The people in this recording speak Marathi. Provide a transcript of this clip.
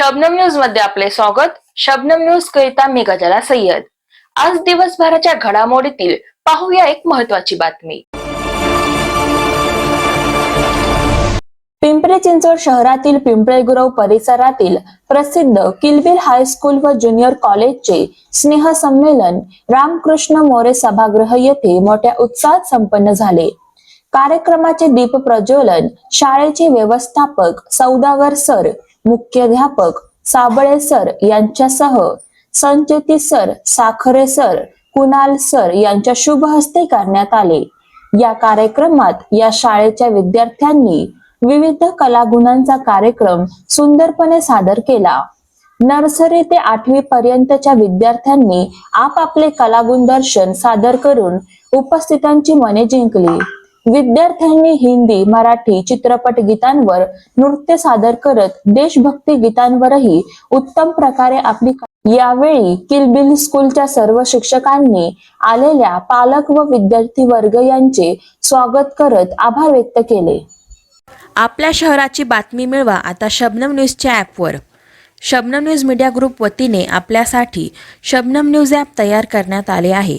शबनम न्यूजमध्ये आपले स्वागत. शबनम न्यूज करिता मी गजाला सय्यद. आज दिवसभराच्या घडामोडीतील पाहूया एक महत्वाची बातमी. पिंपरी चिंचवड शहरातील पिंपळेगुरव परिसरातील प्रसिद्ध किलबिल हायस्कूल व ज्युनियर कॉलेजचे स्नेह संमेलन रामकृष्ण मोरे सभागृह येथे मोठ्या उत्साहात संपन्न झाले. कार्यक्रमाचे दीप प्रज्वलन शाळेचे व्यवस्थापक सौदागर सर मुख्याध्यापक साबळे सर यांच्यासह Sancheti sir Sakhare sir Kunal sir यांच्या शुभ हस्ते करण्यात आले. या कार्यक्रमात या शाळेच्या विद्यार्थ्यांनी विविध कलागुणांचा कार्यक्रम सुंदरपणे सादर केला. नर्सरी ते आठवी पर्यंतच्या विद्यार्थ्यांनी आपापले कलागुण दर्शन सादर करून उपस्थितांची मने जिंकली. विद्यार्थ्यांनी हिंदी मराठी चित्रपट गीतांवर नृत्य सादर करत देशभक्ती गीतांवरही उत्तम प्रकारे आपली यावेळी किलबिल स्कूलच्या सर्व शिक्षकांनी आलेल्या पालक व विद्यार्थी वर्ग यांचे स्वागत करत आभार व्यक्त केले. आपल्या शहराची बातमी मिळवा आता शबनम न्यूजच्या ॲपवर. शबनम न्यूज मीडिया ग्रुप वतीने आपल्यासाठी शबनम न्यूज ॲप तयार करण्यात आले आहे.